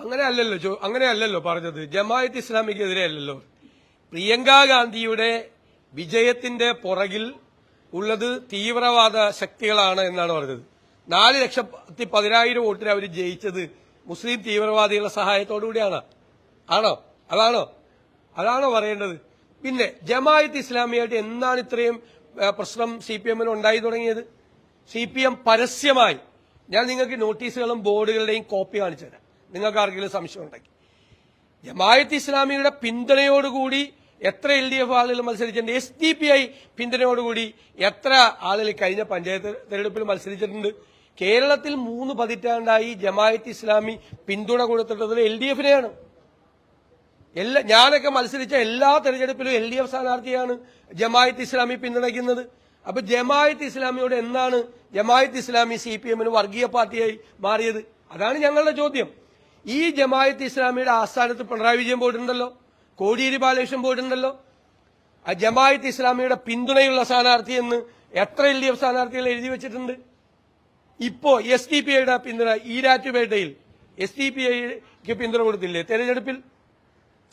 അങ്ങനെ അല്ലല്ലോ അങ്ങനെ അല്ലല്ലോ പറഞ്ഞത്. ജമായത്ത് ഇസ്ലാമിക്കെതിരെ അല്ലല്ലോ പ്രിയങ്ക ഗാന്ധിയുടെ വിജയത്തിന്റെ പുറകിൽ ഉള്ളത് തീവ്രവാദ ശക്തികളാണ് എന്നാണ് പറഞ്ഞത്. നാല് ലക്ഷത്തി പതിനായിരം വോട്ടിന് അവർ ജയിച്ചത് മുസ്ലിം തീവ്രവാദികളുടെ സഹായത്തോടുകൂടിയാണ് ആണോ? അതാണോ? അതാണോ പറയേണ്ടത്? പിന്നെ ജമായത്ത് ഇസ്ലാമിയായിട്ട് എന്താണ് ഇത്രയും പ്രശ്നം സി പി എമ്മിന് ഉണ്ടായി തുടങ്ങിയത്? സി പി എം പരസ്യമായി. ഞാൻ നിങ്ങൾക്ക് നോട്ടീസുകളും ബോർഡുകളുടെയും കോപ്പി കാണിച്ചു തരാം. നിങ്ങൾക്ക് ആർക്കെങ്കിലും സംശയം ഉണ്ടെങ്കിൽ ജമായത്ത് ഇസ്ലാമിയുടെ പിന്തുണയോടുകൂടി എത്ര എൽ ഡി എഫ് ആളുകൾ മത്സരിച്ചിട്ടുണ്ട് എസ് ഡി പി ഐ പിന്തുണയോടുകൂടി എത്ര ആളുകൾ കഴിഞ്ഞ പഞ്ചായത്ത് തെരഞ്ഞെടുപ്പിൽ മത്സരിച്ചിട്ടുണ്ട്. കേരളത്തിൽ മൂന്ന് പതിറ്റാണ്ടായി ജമായത്ത് ഇസ്ലാമി പിന്തുണ കൊടുത്തിട്ടുള്ളത് എൽ ഡി എഫിനെയാണ്. എല്ലാ ഞാനൊക്കെ മത്സരിച്ച എല്ലാ തെരഞ്ഞെടുപ്പിലും എൽ ഡി എഫ് സ്ഥാനാർത്ഥിയാണ് ജമായത്ത് ഇസ്ലാമി പിന്തുണയ്ക്കുന്നത്. അപ്പൊ ജമായത്ത് ഇസ്ലാമിയോട് എന്താണ് ജമായത്ത് ഇസ്ലാമി സി പി എമ്മിന് വർഗീയ പാർട്ടിയായി മാറിയത്? അതാണ് ഞങ്ങളുടെ ചോദ്യം. ഈ ജമായത്ത് ഇസ്ലാമിയുടെ ആസ്ഥാനത്ത് പിണറായി വിജയൻ പോയിട്ടുണ്ടല്ലോ കോടിയേരി ബാലകൃഷ്ണൻ പോയിട്ടുണ്ടല്ലോ. ആ ജമായത്ത് ഇസ്ലാമിയുടെ പിന്തുണയുള്ള സ്ഥാനാർത്ഥി എന്ന് എത്ര എൽ ഡി എഫ് സ്ഥാനാർത്ഥികൾ എഴുതി വെച്ചിട്ടുണ്ട്. ഇപ്പോ എസ് ഡി പി ഐയുടെ പിന്തുണ ഈരാറ്റുപേട്ടയിൽ എസ് ഡി പി ഐക്ക് പിന്തുണ കൊടുത്തില്ലേ? തെരഞ്ഞെടുപ്പിൽ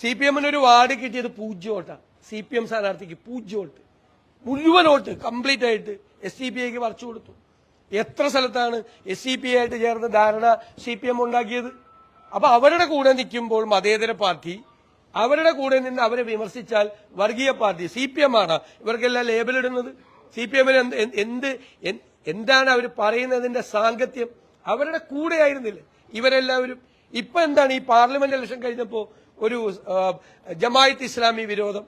സി പി എമ്മിന് ഒരു വാർഡ് കിട്ടിയത് പൂജ്യം വോട്ടാണ് സി പി എം സ്ഥാനാർത്ഥിക്ക് പൂജ്യം വോട്ട്. മുഴുവൻ വോട്ട് കംപ്ലീറ്റ് ആയിട്ട് എസ് സി പി ഐക്ക് വറച്ചു കൊടുത്തു. എത്ര സ്ഥലത്താണ് എസ് സി പി ഐ ആയിട്ട് ചേർന്ന് ധാരണ സി പി എം ഉണ്ടാക്കിയത്? അപ്പൊ അവരുടെ കൂടെ നിൽക്കുമ്പോൾ മതേതര പാർട്ടി അവരുടെ കൂടെ നിന്ന് അവരെ വിമർശിച്ചാൽ വർഗീയ പാർട്ടി സി പി എം ആണ്. ഇവർക്കെല്ലാം ലേബൽ ഇടുന്നത്. സി പി എമ്മിന് എന്ത് എന്ത് എന്ത് എന്താണ് അവർ പറയുന്നതിന്റെ സാങ്കത്യം? അവരുടെ കൂടെ ആയിരുന്നില്ല ഇവരെല്ലാവരും. ഇപ്പൊ എന്താണ് ഈ പാർലമെന്റ് ഇലക്ഷൻ കഴിഞ്ഞപ്പോ ഒരു ജമായത്ത് ഇസ്ലാമി വിരോധം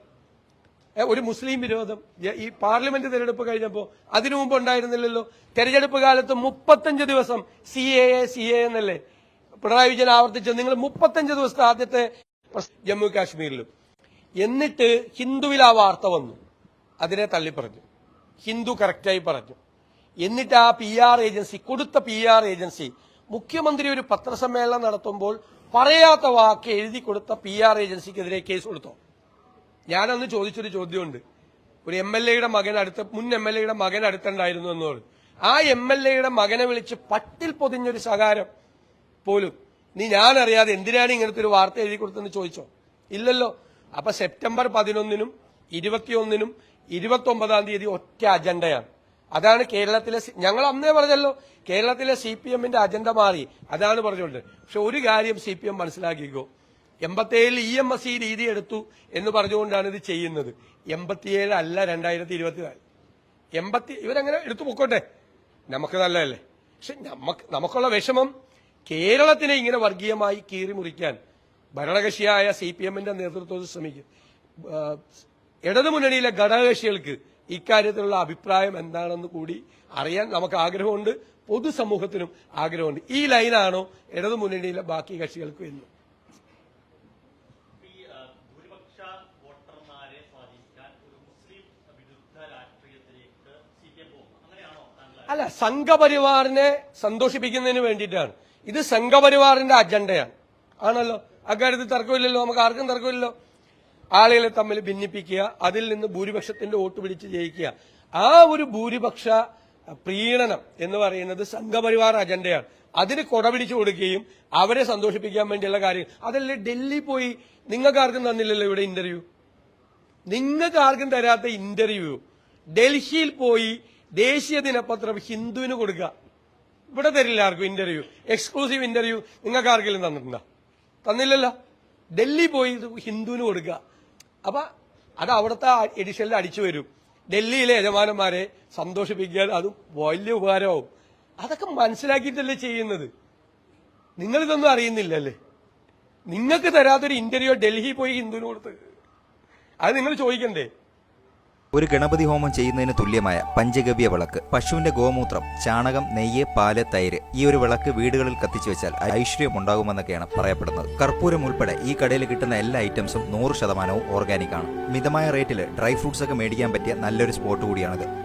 ഒരു മുസ്ലിം വിരോധം ഈ പാർലമെന്റ് തെരഞ്ഞെടുപ്പ് കഴിഞ്ഞപ്പോ അതിനു മുമ്പ് ഉണ്ടായിരുന്നില്ലല്ലോ. തെരഞ്ഞെടുപ്പ് കാലത്ത് മുപ്പത്തഞ്ച് ദിവസം C A A C A എന്നല്ലേ പിണറായി വിജയൻ ആവർത്തിച്ചത് നിങ്ങൾ മുപ്പത്തഞ്ച് ദിവസത്തെ ആദ്യത്തെ ജമ്മു കാശ്മീരിലും. എന്നിട്ട് ഹിന്ദുവിൽ ആ വാർത്ത വന്നു. അതിനെ തള്ളി പറഞ്ഞു ഹിന്ദു കറക്റ്റായി പറഞ്ഞു. എന്നിട്ട് ആ പി ആർ ഏജൻസി കൊടുത്ത പി ആർ ഏജൻസി മുഖ്യമന്ത്രി ഒരു പത്രസമ്മേളനം നടത്തുമ്പോൾ പറയാത്ത വാക്ക് എഴുതി കൊടുത്ത പി ആർ ഏജൻസിക്കെതിരെ കേസ് കൊടുത്തോ? ഞാനന്ന് ചോദിച്ചൊരു ചോദ്യമുണ്ട്. ഒരു എം എൽ എയുടെ മകൻ അടുത്ത് മുൻ എം എൽ എയുടെ മകൻ അടുത്തുണ്ടായിരുന്നു എന്നോട് ആ എം എൽ എയുടെ മകനെ വിളിച്ച് പട്ടിൽ പൊതിഞ്ഞൊരു സകാരം പോലും. നീ ഞാൻ അറിയാതെ എന്തിനാണ് ഇങ്ങനത്തെ ഒരു വാർത്ത എഴുതി കൊടുത്തെന്ന് ചോദിച്ചോ? ഇല്ലല്ലോ. അപ്പൊ സെപ്റ്റംബർ പതിനൊന്നിനും ഇരുപത്തിയൊന്നിനും ഇരുപത്തി ഒമ്പതാം തീയതി ഒറ്റ അജണ്ടയാണ്. അതാണ് കേരളത്തിലെ ഞങ്ങൾ അന്നേ പറഞ്ഞല്ലോ കേരളത്തിലെ സി പി എമ്മിന്റെ അജണ്ട മാറി. അതാണ് പറഞ്ഞുകൊണ്ട് പക്ഷെ ഒരു കാര്യം സി പി എം മനസ്സിലാക്കിക്കോ. എൺപത്തിയേഴിൽ ഇ എം എസ് ഈ രീതി എടുത്തു എന്ന് പറഞ്ഞുകൊണ്ടാണ് ഇത് ചെയ്യുന്നത്. എൺപത്തിയേഴ് അല്ല രണ്ടായിരത്തി ഇരുപത്തിനാല് എൺപത്തി ഇവരങ്ങനെ എടുത്തു പൊക്കോട്ടെ. നമുക്ക് നല്ലതല്ലേ? പക്ഷെ നമുക്ക് നമുക്കുള്ള വിഷമം കേരളത്തിനെ ഇങ്ങനെ വർഗീയമായി കീറി മുറിക്കാൻ ഭരണകക്ഷിയായ സി പി എമ്മിന്റെ നേതൃത്വത്തിൽ ശ്രമിക്കും. ഇടതുമുന്നണിയിലെ ഘടകകക്ഷികൾക്ക് ഇക്കാര്യത്തിലുള്ള അഭിപ്രായം എന്താണെന്ന് കൂടി അറിയാൻ നമുക്ക് ആഗ്രഹമുണ്ട്. പൊതുസമൂഹത്തിനും ആഗ്രഹമുണ്ട്. ഈ ലൈനാണോ ഇടതുമുന്നണിയിലെ ബാക്കി കക്ഷികൾക്കും എന്നും അല്ല സംഘപരിവാറിനെ സന്തോഷിപ്പിക്കുന്നതിന് വേണ്ടിയിട്ടാണ്. ഇത് സംഘപരിവാറിന്റെ അജണ്ടയാണ്. ആണല്ലോ? അക്കാര്യത്തിൽ തർക്കമില്ലല്ലോ? നമുക്ക് ആർക്കും തർക്കമില്ലല്ലോ? ആളുകളെ തമ്മിൽ ഭിന്നിപ്പിക്കുക അതിൽ നിന്ന് ഭൂരിപക്ഷത്തിന്റെ വോട്ട് പിടിച്ച് ജയിക്കുക. ആ ഒരു ഭൂരിപക്ഷ പ്രീണനം എന്ന് പറയുന്നത് സംഘപരിവാർ അജണ്ടയാണ്. അതിന് കൊടപിടിച്ചു കൊടുക്കുകയും അവരെ സന്തോഷിപ്പിക്കാൻ വേണ്ടിയുള്ള കാര്യം അതല്ലേ ഡൽഹി പോയി നിങ്ങൾക്ക് ആർക്കും തന്നില്ലല്ലോ ഇവിടെ ഇന്റർവ്യൂ നിങ്ങൾക്ക് ആർക്കും തരാത്ത ഇന്റർവ്യൂ ഡൽഹിയിൽ പോയി ദേശീയ ദിനപത്രം ഹിന്ദുവിന് കൊടുക്കുക. ഇവിടെ തരില്ല ആർക്കും ഇന്റർവ്യൂ എക്സ്ക്ലൂസീവ് ഇന്റർവ്യൂ നിങ്ങൾക്ക് ആർക്കെങ്കിലും തന്നിട്ടുണ്ടോ? തന്നില്ലല്ലോ. ഡൽഹി പോയി ഹിന്ദുവിന് കൊടുക്കുക അപ്പൊ അത് അവിടുത്തെ എഡിഷനിൽ അടിച്ചു വരും. ഡൽഹിയിലെ യജമാനന്മാരെ സന്തോഷിപ്പിക്കാൻ അത് വലിയ ഉപകാരമാവും. അതൊക്കെ മനസ്സിലാക്കിയിട്ടല്ലേ ചെയ്യുന്നത്? നിങ്ങളിതൊന്നും അറിയുന്നില്ലല്ലേ? നിങ്ങൾക്ക് തരാത്തൊരു ഇന്റർവ്യൂ ഡൽഹി പോയി ഹിന്ദുവിന് കൊടുത്ത്. അത് നിങ്ങൾ ചോദിക്കണ്ടേ? ഒരു ഗണപതി ഹോമം ചെയ്യുന്നതിന് തുല്യമായ പഞ്ചഗവ്യ വിളക്ക് പശുവിന്റെ ഗോമൂത്രം ചാണകം നെയ്യ് പാൽ തൈര് ഈ ഒരു വിളക്ക് വീടുകളിൽ കത്തിച്ചു വെച്ചാൽ ഐശ്വര്യം ഉണ്ടാകുമെന്നൊക്കെയാണ് പറയപ്പെടുന്നത്. കർപ്പൂരം ഉൾപ്പെടെ ഈ കടയിൽ കിട്ടുന്ന എല്ലാ ഐറ്റംസും നൂറ് ശതമാനവും ഓർഗാനിക് ആണ്. മിതമായ റേറ്റിൽ ഡ്രൈ ഫ്രൂട്ട്സ് ഒക്കെ മേടിക്കാൻ പറ്റിയ നല്ലൊരു സ്പോട്ട് കൂടിയാണിത്.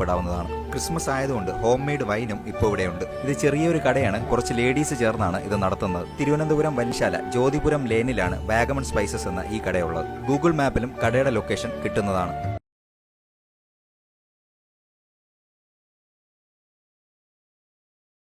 ബന്ധപ്പെടാവുന്നതാണ് ക്രിസ്മസ് ആയതുകൊണ്ട് ഹോം മെയ്ഡ് വൈനും ഇപ്പോൾ ഇവിടെയുണ്ട്. ഇത് ചെറിയൊരു കടയാണ്. കുറച്ച് ലേഡീസ് ചേർന്നാണ് ഇത് നടത്തുന്നത്. തിരുവനന്തപുരം വൻശാല ജ്യോതിപുരം ലേനിലാണ് വാഗമൺ സ്പൈസസ് എന്ന ഈ കടയുള്ളത്. ഗൂഗിൾ മാപ്പിലും കടയുടെ ലൊക്കേഷൻ കിട്ടുന്നതാണ്.